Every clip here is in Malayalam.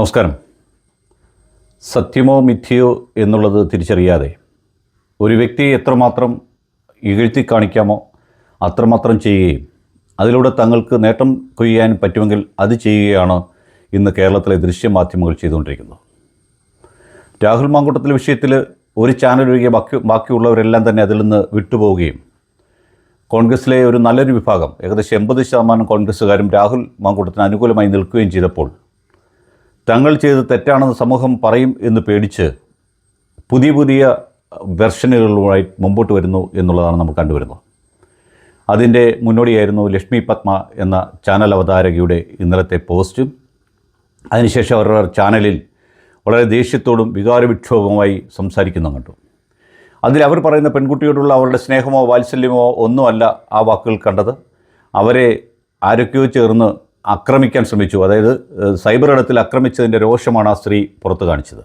നമസ്കാരം. സത്യമോ മിഥ്യയോ എന്നുള്ളത് തിരിച്ചറിയാതെ ഒരു വ്യക്തിയെ എത്രമാത്രം ഇകഴ്ത്തി കാണിക്കാമോ അത്രമാത്രം ചെയ്യുകയും അതിലൂടെ തങ്ങൾക്ക് നേട്ടം കൊയ്യാൻ പറ്റുമെങ്കിൽ അത് ചെയ്യുകയാണ് ഇന്ന് കേരളത്തിലെ ദൃശ്യമാധ്യമങ്ങൾ ചെയ്തുകൊണ്ടിരിക്കുന്നത്. രാഹുൽ മാങ്കൂട്ടത്തിലെ വിഷയത്തിൽ ഒരു ചാനൽ ഒഴികെ ബാക്കി ബാക്കിയുള്ളവരെല്ലാം തന്നെ അതിൽ നിന്ന് വിട്ടുപോവുകയും കോൺഗ്രസ്സിലെ ഒരു നല്ലൊരു വിഭാഗം ഏകദേശം എൺപത് ശതമാനം കോൺഗ്രസ്സുകാരും രാഹുൽ മാങ്കൂട്ടത്തിന് അനുകൂലമായി നിൽക്കുകയും ചെയ്തപ്പോൾ തങ്ങൾ ചെയ്ത് തെറ്റാണെന്ന് സമൂഹം പറയും എന്ന് പേടിച്ച് പുതിയ പുതിയ വെർഷനുകളുമായി മുമ്പോട്ട് വരുന്നു എന്നുള്ളതാണ് നമ്മൾ കണ്ടുവരുന്നത്. അതിന്റെ മുന്നോടിയായിരുന്നു ലക്ഷ്മി പത്മ എന്ന ചാനൽ അവതാരകയുടെ ഇന്നലത്തെ പോസ്റ്റും. അതിനുശേഷം അവരുടെ ചാനലിൽ വളരെ ദേഷ്യത്തോടും വികാരവിക്ഷോഭവുമായി സംസാരിക്കുന്നു കണ്ടു. അതിൽ അവർ പറയുന്ന പെൺകുട്ടിയോടുള്ള അവരുടെ സ്നേഹമോ വാത്സല്യമോ ഒന്നുമല്ല ആ വാക്കുകൾ കണ്ടത്. അവരെ ആരൊക്കെയോ ചേർന്ന് ആക്രമിക്കാൻ ശ്രമിച്ചു. അതായത് സൈബർ ഇടത്തിൽ ആക്രമിച്ചതിന്റെ രോഷമാണ് ആ സ്ത്രീ പുറത്തു കാണിച്ചത്.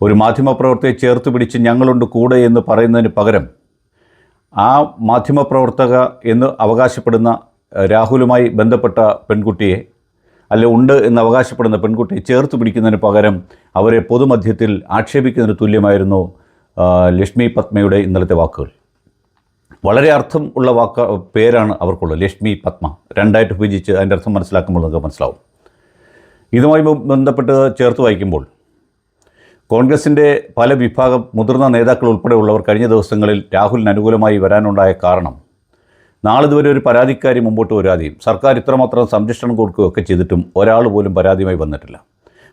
ഒരു മാധ്യമപ്രവർത്തകയെ ചേർത്ത് പിടിച്ച് ഞങ്ങളുണ്ട് കൂടെ എന്ന് പറയുന്നതിന് പകരം ആ മാധ്യമപ്രവർത്തക എന്ന് അവകാശപ്പെടുന്ന രാഹുലുമായി ബന്ധപ്പെട്ട പെൺകുട്ടിയെ അല്ലെ ഉണ്ട് എന്ന് അവകാശപ്പെടുന്ന പെൺകുട്ടിയെ ചേർത്ത് പിടിക്കുന്നതിന് പകരം അവരെ പൊതുമധ്യത്തിൽ ആക്ഷേപിക്കുന്നതിന് തുല്യമായിരുന്നു ലക്ഷ്മി പത്മയുടെ ഇന്നലത്തെ വാക്കുകൾ. വളരെ അർത്ഥം ഉള്ള വാക്ക പേരാണ് അവർക്കുള്ളത്. ലക്ഷ്മി പത്മ. രണ്ടായിട്ട് വിഭജിച്ച് അതിന്റെ അർത്ഥം മനസ്സിലാക്കുമ്പോൾ നമുക്ക് മനസ്സിലാവും. ഇതുമായി ബന്ധപ്പെട്ട് ചേർത്ത് വായിക്കുമ്പോൾ കോൺഗ്രസിന്റെ പല വിഭാഗം മുതിർന്ന നേതാക്കൾ ഉൾപ്പെടെയുള്ളവർ കഴിഞ്ഞ ദിവസങ്ങളിൽ രാഹുലിന് അനുകൂലമായി വരാനുണ്ടായ കാരണം നാളിതുവരെ ഒരു പരാതിക്കാരി മുമ്പോട്ട് വരാതെയും സർക്കാർ ഇത്രമാത്രം സംരക്ഷണം കൊടുക്കുകയൊക്കെ ചെയ്തിട്ടും ഒരാൾ പോലും പരാതിയുമായി വന്നിട്ടില്ല.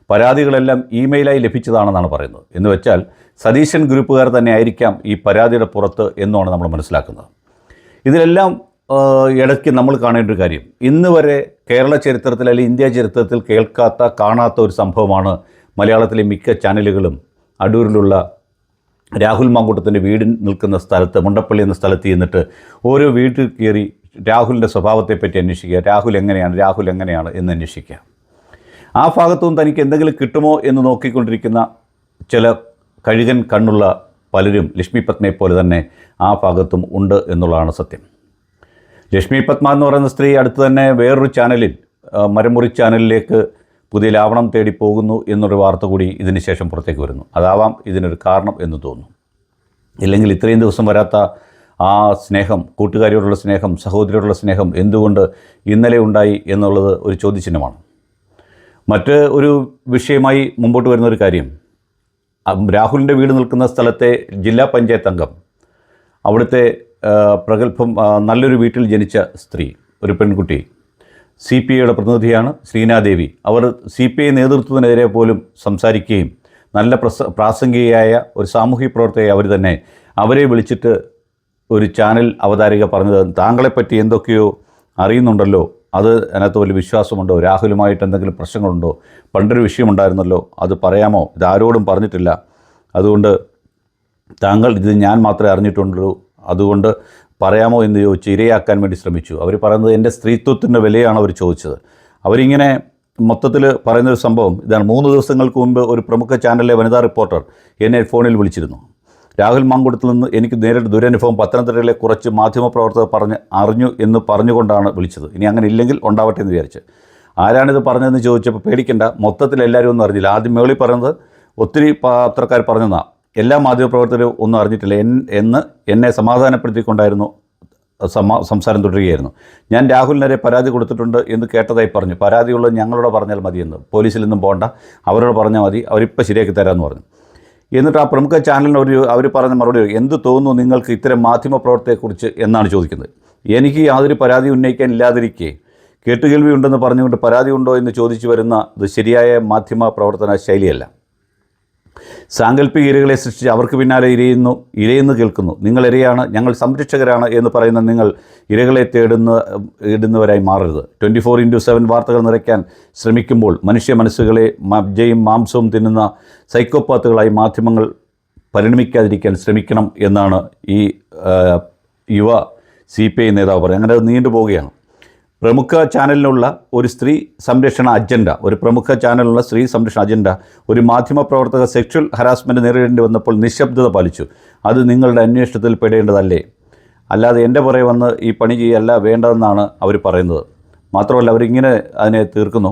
പരാതികളെല്ലാം ഇമെയിലായി ലഭിച്ചതാണെന്നാണ് പറയുന്നത്. എന്ന് വെച്ചാൽ സതീശൻ ഗ്രൂപ്പുകാർ തന്നെ ആയിരിക്കാം ഈ പരാതിയുടെ പുറത്ത് എന്നാണ് നമ്മൾ മനസ്സിലാക്കുന്നത്. ഇതിലെല്ലാം ഇടയ്ക്ക് നമ്മൾ കാണേണ്ട ഒരു കാര്യം. ഇന്ന് വരെ കേരള ചരിത്രത്തിൽ അല്ലെങ്കിൽ ഇന്ത്യ ചരിത്രത്തിൽ കേൾക്കാത്ത കാണാത്ത ഒരു സംഭവമാണ് മലയാളത്തിലെ മിക്ക ചാനലുകളും അടൂരിലുള്ള രാഹുൽ മാങ്കൂട്ടത്തിന്റെ വീട് നിൽക്കുന്ന സ്ഥലത്ത് മുണ്ടപ്പള്ളി എന്ന സ്ഥലത്ത് ചെന്നിട്ട് ഓരോ വീട്ടിൽ കയറി രാഹുലിന്റെ സ്വഭാവത്തെപ്പറ്റി അന്വേഷിക്കുക രാഹുൽ എങ്ങനെയാണ് രാഹുൽ എങ്ങനെയാണ് എന്ന് അന്വേഷിക്കുക. ആ ഭാഗത്തുനിന്ന് തനിക്ക് എന്തെങ്കിലും കിട്ടുമോ എന്ന് നോക്കിക്കൊണ്ടിരിക്കുന്ന ചില കഴുകൻ കണ്ണുള്ള പലരും ലക്ഷ്മി പത്മയെ പോലെ തന്നെ ആ ഭാഗത്തും ഉണ്ട് എന്നുള്ളതാണ് സത്യം. ലക്ഷ്മി പത്മ എന്ന് പറയുന്ന സ്ത്രീ അടുത്ത് തന്നെ വേറൊരു ചാനലിൽ മരമുറി ചാനലിലേക്ക് പുതിയ ലാവണം തേടി പോകുന്നു എന്നൊരു വാർത്ത കൂടി ഇതിന് ശേഷം പുറത്തേക്ക് വരുന്നു. അതാവാം ഇതിനൊരു കാരണം എന്ന് തോന്നുന്നു. ഇല്ലെങ്കിൽ ഇത്രയും ദിവസം വരാത്ത ആ സ്നേഹം കൂട്ടുകാരിയോടുള്ള സ്നേഹം സഹോദരിയോടുള്ള സ്നേഹം എന്തുകൊണ്ട് ഇന്നലെ ഉണ്ടായി എന്നുള്ളത് ഒരു ചോദ്യചിഹ്നമാണ്. മറ്റ് ഒരു വിഷയമായി മുമ്പോട്ട് വരുന്ന ഒരു കാര്യം രാഹുലിന്റെ വീട് നിൽക്കുന്ന സ്ഥലത്തെ ജില്ലാ പഞ്ചായത്ത് അംഗം. അവിടുത്തെ പ്രഗത്ഭം നല്ലൊരു വീട്ടിൽ ജനിച്ച സ്ത്രീ ഒരു പെൺകുട്ടി. സി പി ഐയുടെ പ്രതിനിധിയാണ് ശ്രീനാദേവി. അവർ സി പി ഐ നേതൃത്വത്തിനെതിരെ പോലും സംസാരിക്കുകയും നല്ല പ്രസ പ്രാസംഗികയായ ഒരു സാമൂഹ്യ പ്രവർത്തകയെ അവർ തന്നെ അവരെ വിളിച്ചിട്ട് ഒരു ചാനൽ അവതാരിക പറഞ്ഞത് താങ്കളെപ്പറ്റി എന്തൊക്കെയോ അറിയുന്നുണ്ടല്ലോ അത് അതിനകത്ത് വലിയ വിശ്വാസമുണ്ടോ? രാഹുലുമായിട്ട് എന്തെങ്കിലും പ്രശ്നങ്ങളുണ്ടോ? പണ്ടൊരു വിഷയമുണ്ടായിരുന്നല്ലോ. അത് പറയാമോ? ഇതാരോടും പറഞ്ഞിട്ടില്ല. അതുകൊണ്ട് താങ്കൾ ഇത് ഞാൻ മാത്രമേ അറിഞ്ഞിട്ടുള്ളൂ. അതുകൊണ്ട് പറയാമോ എന്ന് ചോദിച്ച് ഇരയാക്കാൻ വേണ്ടി ശ്രമിച്ചു. അവർ പറയുന്നത് എന്റെ സ്ത്രീത്വത്തിന്റെ വിലയാണ് അവർ ചോദിച്ചത്. അവരിങ്ങനെ മൊത്തത്തിൽ പറയുന്നൊരു സംഭവം ഇതാണ് മൂന്ന് ദിവസങ്ങൾക്ക് മുൻപ് ഒരു പ്രമുഖ ചാനലിലെ വനിതാ റിപ്പോർട്ടർ എന്നെ ഫോണിൽ വിളിച്ചിരുന്നു. രാഹുൽ മാങ്കുടത്തിൽ നിന്ന് എനിക്ക് നേരിട്ട് ദുരനുഭവം പത്തനംതിട്ടയിലെ കുറച്ച് മാധ്യമപ്രവർത്തകർ പറഞ്ഞ് അറിഞ്ഞു എന്ന് പറഞ്ഞുകൊണ്ടാണ് വിളിച്ചത്. ഇനി അങ്ങനെ ഇല്ലെങ്കിൽ ഉണ്ടാവട്ടെ എന്ന് വിചാരിച്ച്. ആരാണിത് പറഞ്ഞതെന്ന് ചോദിച്ചപ്പോൾ പേടിക്കണ്ട. മൊത്തത്തിൽ എല്ലാവരും ഒന്നും അറിഞ്ഞില്ല. ആദ്യം മേളിൽ പറയുന്നത് ഒത്തിരി പത്രക്കാർ പറഞ്ഞതാണ് എല്ലാ മാധ്യമപ്രവർത്തകരും ഒന്നും അറിഞ്ഞിട്ടില്ല. എന്ന് എന്നെ സമാധാനപ്പെടുത്തിക്കൊണ്ടായിരുന്നു സമാ സംസാരം തുടരുകയായിരുന്നു. ഞാൻ രാഹുലിനെ പരാതി കൊടുത്തിട്ടുണ്ട് എന്ന് കേട്ടതായി പറഞ്ഞു. പരാതിയുള്ളത് ഞങ്ങളോട് പറഞ്ഞാൽ മതിയെന്ന്. പോലീസിൽ നിന്നും പോകണ്ട അവരോട് പറഞ്ഞാൽ മതി. അവരിപ്പോൾ ശരിയാക്കി തരാമെന്ന് പറഞ്ഞു. എന്നിട്ട് ആ പ്രമുഖ ചാനലിന് ഒരു അവർ പറഞ്ഞ മറുപടി എന്ത് തോന്നുന്നു നിങ്ങൾക്ക് ഇത്തരം മാധ്യമപ്രവർത്തകയെക്കുറിച്ച് എന്നാണ് ചോദിക്കുന്നത്. എനിക്ക് യാതൊരു പരാതി ഉന്നയിക്കാൻ ഇല്ലാതിരിക്കെ കേട്ടുകേൾവി ഉണ്ടെന്ന് പറഞ്ഞുകൊണ്ട് പരാതി ഉണ്ടോ എന്ന് ചോദിച്ചു വരുന്ന ഇത് ശരിയായ മാധ്യമ പ്രവർത്തന ശൈലിയല്ല. സാങ്കല്പിക ഇരകളെ സൃഷ്ടിച്ച് അവർക്ക് പിന്നാലെ ഇരയുന്നു ഇരയെന്ന് കേൾക്കുന്നു. നിങ്ങൾ ഇരയാണ് ഞങ്ങൾ സംരക്ഷകരാണ് എന്ന് പറയുന്ന നിങ്ങൾ ഇരകളെ തേടുന്ന ഇടുന്നവരായി മാറരുത്. ട്വന്റി ഫോർ ഇന്റു സെവൻ വാർത്തകൾ നിറയ്ക്കാൻ ശ്രമിക്കുമ്പോൾ മനുഷ്യ മനസ്സുകളെ മജ്ജയും മാംസവും തിന്നുന്ന സൈക്കോപാത്തുകളായി മാധ്യമങ്ങൾ പരിണമിക്കാതിരിക്കാൻ ശ്രമിക്കണം എന്നാണ് ഈ യുവ സി പി ഐ നേതാവ് പറയുന്നത്. അങ്ങനെ അത് നീണ്ടുപോവുകയാണ്. പ്രമുഖ ചാനലിനുള്ള ഒരു സ്ത്രീ സംരക്ഷണ അജണ്ട ഒരു പ്രമുഖ ചാനലിനുള്ള സ്ത്രീ സംരക്ഷണ അജണ്ട ഒരു മാധ്യമപ്രവർത്തക സെക്ഷൽ ഹരാസ്മെന്റ് നേരിടേണ്ടി വന്നപ്പോൾ നിശബ്ദത പാലിച്ചു. അത് നിങ്ങളുടെ അന്വേഷണത്തിൽ പെടേണ്ടതല്ലേ? അല്ലാതെ എന്റെ പുറകെ വന്ന് ഈ പണി ചെയ്യല്ല വേണ്ടതെന്നാണ് അവർ പറയുന്നത്. മാത്രമല്ല അവരിങ്ങനെ അതിനെ തീർക്കുന്നു.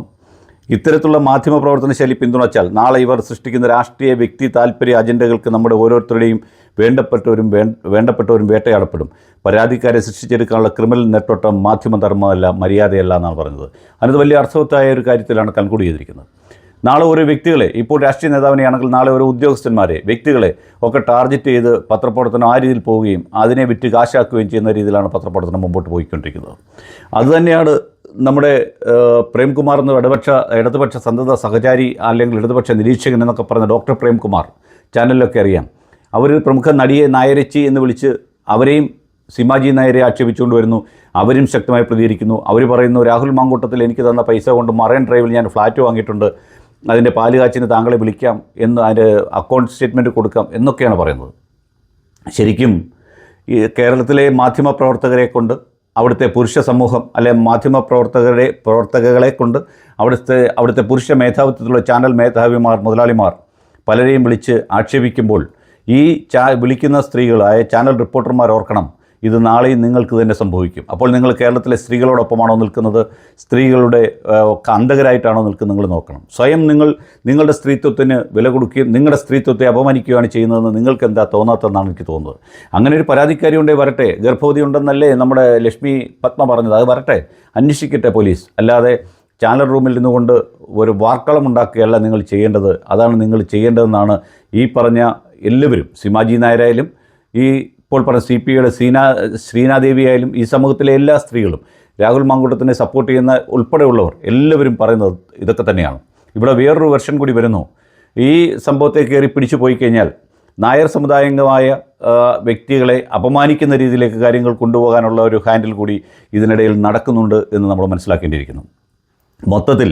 ഇത്തരത്തിലുള്ള മാധ്യമ പ്രവർത്തന ശൈലി പിന്തുണച്ചാൽ നാളെ ഇവർ സൃഷ്ടിക്കുന്ന രാഷ്ട്രീയ വ്യക്തി താല്പര്യ അജണ്ടകൾക്ക് നമ്മുടെ ഓരോരുത്തരുടെയും വേണ്ടപ്പെട്ടവരും വേണ്ടപ്പെട്ടവരും വേട്ടയാടപ്പെടും. പരാതിക്കാരെ സൃഷ്ടിച്ചെടുക്കാനുള്ള ക്രിമിനൽ നെട്ടോട്ടം മാധ്യമധർമ്മമല്ല മര്യാദയല്ല എന്നാണ് പറഞ്ഞത്. അതിനത് വലിയ അർത്ഥവത്തായ ഒരു കാര്യത്തിലാണ് കൺക്ലൂഡ് ചെയ്തിരിക്കുന്നത്. നാളെ ഓരോ വ്യക്തികളെ ഇപ്പോൾ രാഷ്ട്രീയ നേതാവിനെയാണെങ്കിൽ നാളെ ഓരോ ഉദ്യോഗസ്ഥന്മാരെ വ്യക്തികളെ ഒക്കെ ടാർഗറ്റ് ചെയ്ത് പത്രപ്രവർത്തനം ആ രീതിയിൽ പോവുകയും അതിനെ വിറ്റ് കാശാക്കുകയും ചെയ്യുന്ന രീതിയിലാണ് പത്രപ്രവർത്തനം മുമ്പോട്ട് പോയിക്കൊണ്ടിരിക്കുന്നത്. അതുതന്നെയാണ് നമ്മുടെ പ്രേംകുമാർ എന്ന ഇടപക്ഷ ഇടതുപക്ഷ സന്തത സഹചാരി അല്ലെങ്കിൽ ഇടതുപക്ഷ നിരീക്ഷകൻ എന്നൊക്കെ പറഞ്ഞ ഡോക്ടർ പ്രേംകുമാർ ചാനലിലൊക്കെ അറിയാം. അവർ പ്രമുഖ നടിയെ നായരച്ചി എന്ന് വിളിച്ച് അവരെയും സിമാജി നായരെ ആക്ഷേപിച്ചുകൊണ്ട് വരുന്നു. അവരും ശക്തമായി പ്രതികരിക്കുന്നു. അവർ പറയുന്നു രാഹുൽ മാങ്കൂട്ടത്തിൽ എനിക്ക് തന്ന പൈസ കൊണ്ട് മറൈൻ ഡ്രൈവിൽ ഞാൻ ഫ്ലാറ്റ് വാങ്ങിയിട്ടുണ്ട്. അതിന്റെ പാൽ കാച്ചിന് താങ്കളെ വിളിക്കാം എന്ന് അതിന്റെ അക്കൗണ്ട് സ്റ്റേറ്റ്മെന്റ് കൊടുക്കാം എന്നൊക്കെയാണ് പറയുന്നത്. ശരിക്കും ഈ കേരളത്തിലെ മാധ്യമപ്രവർത്തകരെ കൊണ്ട് അവിടുത്തെ പുരുഷ സമൂഹം അല്ലെ മാധ്യമ പ്രവർത്തകരെ പ്രവർത്തകകളെ കൊണ്ട് അവിടുത്തെ അവിടുത്തെ പുരുഷ മേധാവിത്വത്തിലുള്ള ചാനൽ മേധാവിമാർ മുതലാളിമാർ പലരെയും വിളിച്ച് ആക്ഷേപിക്കുമ്പോൾ ഈ ചാ വിളിക്കുന്ന സ്ത്രീകളായ ചാനൽ റിപ്പോർട്ടർമാർ ഓർക്കണം. ഇത് നാളെയും നിങ്ങൾക്ക് തന്നെ സംഭവിക്കും. അപ്പോൾ നിങ്ങൾ കേരളത്തിലെ സ്ത്രീകളോടൊപ്പമാണോ നിൽക്കുന്നത്? സ്ത്രീകളുടെ അന്തകരായിട്ടാണോ നിൽക്കുന്നത് നിങ്ങൾ നോക്കണം. സ്വയം നിങ്ങൾ നിങ്ങളുടെ സ്ത്രീത്വത്തിന് വില കൊടുക്കുകയും നിങ്ങളുടെ സ്ത്രീത്വത്തെ അപമാനിക്കുകയാണ് ചെയ്യുന്നതെന്ന് നിങ്ങൾക്ക് എന്താ തോന്നാത്തതെന്നാണ് എനിക്ക് തോന്നുന്നത്. അങ്ങനെ ഒരു പരാതിക്കാരി ഉണ്ടേ വരട്ടെ. ഗർഭവതി ഉണ്ടെന്നല്ലേ നമ്മുടെ ലക്ഷ്മി പത്മ പറഞ്ഞത്. അത് വരട്ടെ. അന്വേഷിക്കട്ടെ പോലീസ്. അല്ലാതെ ചാനൽ റൂമിൽ നിന്നുകൊണ്ട് ഒരു വാർക്കളം ഉണ്ടാക്കുകയല്ല നിങ്ങൾ ചെയ്യേണ്ടത്. അതാണ് നിങ്ങൾ ചെയ്യേണ്ടതെന്നാണ് ഈ പറഞ്ഞ എല്ലാവരും സിമാജി നായരായാലും ഈ ഇപ്പോൾ പറഞ്ഞ സി പി ഐയുടെ സീന ശ്രീനാദേവി ആയാലും ഈ സമൂഹത്തിലെ എല്ലാ സ്ത്രീകളും രാഹുൽ മാങ്കൂട്ടത്തിനെ സപ്പോർട്ട് ചെയ്യുന്ന ഉൾപ്പെടെയുള്ളവർ എല്ലാവരും പറയുന്നത് ഇതൊക്കെ തന്നെയാണ്. ഇവിടെ വേറൊരു വെർഷൻ കൂടി വരുന്നു. ഈ സംഭവത്തെ കയറി പിടിച്ചു പോയി കഴിഞ്ഞാൽ നായർ സമുദായാംഗമായ വ്യക്തികളെ അപമാനിക്കുന്ന രീതിയിലേക്ക് കാര്യങ്ങൾ കൊണ്ടുപോകാനുള്ള ഒരു ഹാൻഡിൽ കൂടി ഇതിനിടയിൽ നടക്കുന്നുണ്ട് എന്ന് നമ്മൾ മനസ്സിലാക്കേണ്ടിയിരിക്കുന്നു. മൊത്തത്തിൽ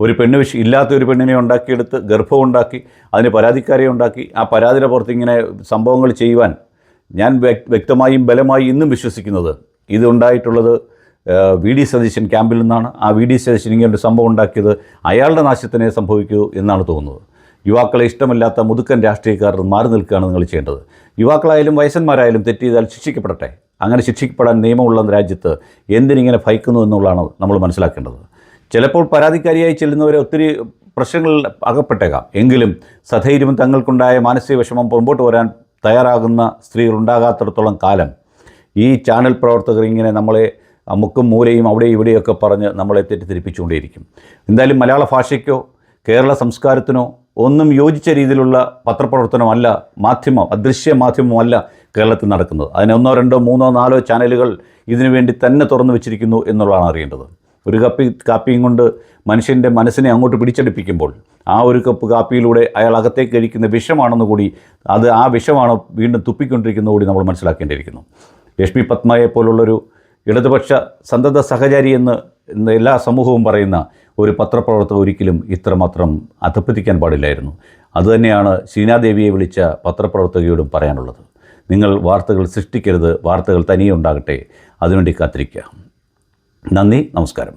ഒരു പെണ്ണ് വിഷ ഇല്ലാത്ത ഒരു പെണ്ണിനെ ഉണ്ടാക്കിയെടുത്ത് ഗർഭമുണ്ടാക്കി അതിന് പരാതിക്കാരെ ഉണ്ടാക്കി ആ പരാതിയുടെ പുറത്ത് ഇങ്ങനെ സംഭവങ്ങൾ ചെയ്യുവാൻ ഞാൻ വ്യക്തമായും ബലമായി ഇന്നും വിശ്വസിക്കുന്നത് ഇതുണ്ടായിട്ടുള്ളത് വി ഡി സതീശൻ ക്യാമ്പിൽ നിന്നാണ്. ആ വി ഡി സതീശൻ ഇങ്ങനെ ഒരു സംഭവം ഉണ്ടാക്കിയത് അയാളുടെ നാശത്തിനെ സംഭവിക്കൂ എന്നാണ് തോന്നുന്നത്. യുവാക്കളെ ഇഷ്ടമില്ലാത്ത മുതുക്കൻ രാഷ്ട്രീയക്കാരൻ മാറി നിൽക്കുകയാണ് നിങ്ങൾ ചെയ്യേണ്ടത്. യുവാക്കളായാലും വയസ്സന്മാരായാലും തെറ്റ് ചെയ്താൽ ശിക്ഷിക്കപ്പെടട്ടെ. അങ്ങനെ ശിക്ഷിക്കപ്പെടാൻ നിയമമുള്ള രാജ്യത്ത് എന്തിനിങ്ങനെ ഭയക്കുന്നു എന്നുള്ളതാണ് നമ്മൾ മനസ്സിലാക്കേണ്ടത്. ചിലപ്പോൾ പരാതിക്കാരിയായി ചെല്ലുന്നവരെ ഒത്തിരി പ്രശ്നങ്ങളിൽ അകപ്പെട്ടേക്കാം. എങ്കിലും സധൈര്യം തങ്ങൾക്കുണ്ടായ മാനസിക വിഷമം മുമ്പോട്ട് വരാൻ തയ്യാറാകുന്ന സ്ത്രീകൾ ഉണ്ടാകാത്തിടത്തോളം കാലം ഈ ചാനൽ പ്രവർത്തകർ ഇങ്ങനെ നമ്മളെ മുക്കും മൂലയും അവിടെ ഇവിടെയൊക്കെ പറഞ്ഞ് നമ്മളെ തെറ്റിദ്ധരിപ്പിച്ചുകൊണ്ടേയിരിക്കും. എന്തായാലും മലയാള ഭാഷയ്ക്കോ കേരള സംസ്കാരത്തിനോ ഒന്നും യോജിച്ച രീതിയിലുള്ള പത്രപ്രവർത്തനമല്ല മാധ്യമം അദൃശ്യ മാധ്യമമല്ല കേരളത്തിൽ നടക്കുന്നത്. അതിന് ഒന്നോ രണ്ടോ മൂന്നോ നാലോ ചാനലുകൾ ഇതിനു വേണ്ടി തന്നെ തുറന്നു വെച്ചിരിക്കുന്നു എന്നുള്ളതാണ് അറിയേണ്ടത്. ഒരു കപ്പ് കാപ്പിയും കൊണ്ട് മനുഷ്യന്റെ മനസ്സിനെ അങ്ങോട്ട് പിടിച്ചെടുപ്പിക്കുമ്പോൾ ആ ഒരു കപ്പ് കാപ്പിയിലൂടെ അയാൾ അകത്തേക്ക് കഴിക്കുന്ന വിഷമാണെന്ന് കൂടി അത് ആ വിഷമാണ് വീണ്ടും തുപ്പിക്കൊണ്ടിരിക്കുന്നത് കൂടി നമ്മൾ മനസ്സിലാക്കേണ്ടിയിരിക്കുന്നു. ലക്ഷ്മി പത്മയെ പോലുള്ളൊരു ഇടതുപക്ഷ സന്തത സഹചാരി എന്ന് എല്ലാ സമൂഹവും പറയുന്ന ഒരു പത്രപ്രവർത്തക ഒരിക്കലും ഇത്രമാത്രം അധപ്പതിക്കാൻ പാടില്ലായിരുന്നു. അതുതന്നെയാണ് ശ്രീനാദേവിയെ വിളിച്ച പത്രപ്രവർത്തകയോടും പറയാനുള്ളത്. നിങ്ങൾ വാർത്തകൾ സൃഷ്ടിക്കരുത് വാർത്തകൾ തനിയെ ഉണ്ടാകട്ടെ. അതിനുവേണ്ടി കാത്തിരിക്കുക. നന്ദി നമസ്കാരം.